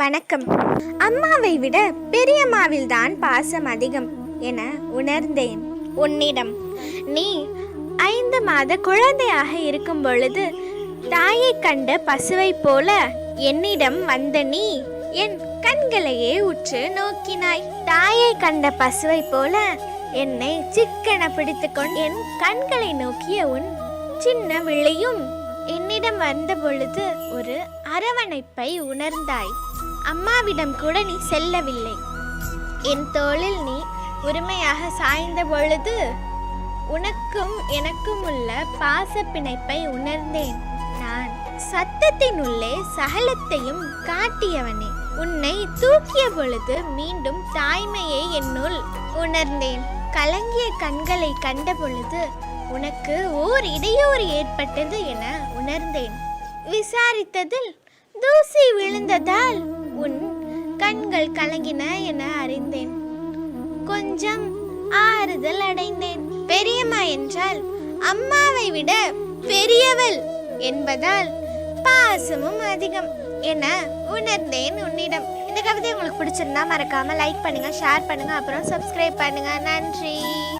வணக்கம். அம்மாவை விட பெரியம்மாவில் தான் பாசம் அதிகம் என உணர்ந்தேன். உன்னிடம் நீ ஐந்து மாத குழந்தையாக இருக்கும் பொழுது தாயை கண்ட பசுவை போல என்னிடம் வந்த நீ என் கண்களையே உற்று நோக்கினாய். தாயை கண்ட பசுவை போல என்னை சிக்கன பிடித்துக்கொண்டு என் கண்களை நோக்கிய உன் சின்ன விழியும் என்னிடம் வந்த பொழுது ஒரு அரவணைப்பை உணர்ந்தாய். அம்மாவிடம் கூட நீ செல்லவில்லை. என் தோளில் நீ உரிமையாக சாய்ந்த பொழுது உனக்கும் எனக்கும் உள்ள பாச பிணைப்பை உணர்ந்தேன். நான் சத்தத்தின் உள்ளே சகலத்தையும் காட்டியவனே. உன்னை தூக்கிய பொழுது மீண்டும் தாய்மையை என்னுள் உணர்ந்தேன். கலங்கிய கண்களை கண்ட பொழுது உனக்கு ஓர் இடையூறு ஏற்பட்டது என உணர்ந்தேன். விசாரித்ததில் தூசி விழுந்ததால் உன் கண்கள் கலங்கின என அறிந்தேன். கொஞ்சம் ஆறுதல் அடைந்தேன். பெரியம்மா என்றால் அம்மாவை விட பெரியவள் என்பதால் பாசமும் அதிகம் என உணர்ந்தேன் உன்னிடம். இந்த கவிதை உங்களுக்கு பிடிச்சிருந்தா மறக்காம லைக் பண்ணுங்க ஷேர் பண்ணுங்க அப்புறம் சப்ஸ்கிரைப் பண்ணுங்க. நன்றி.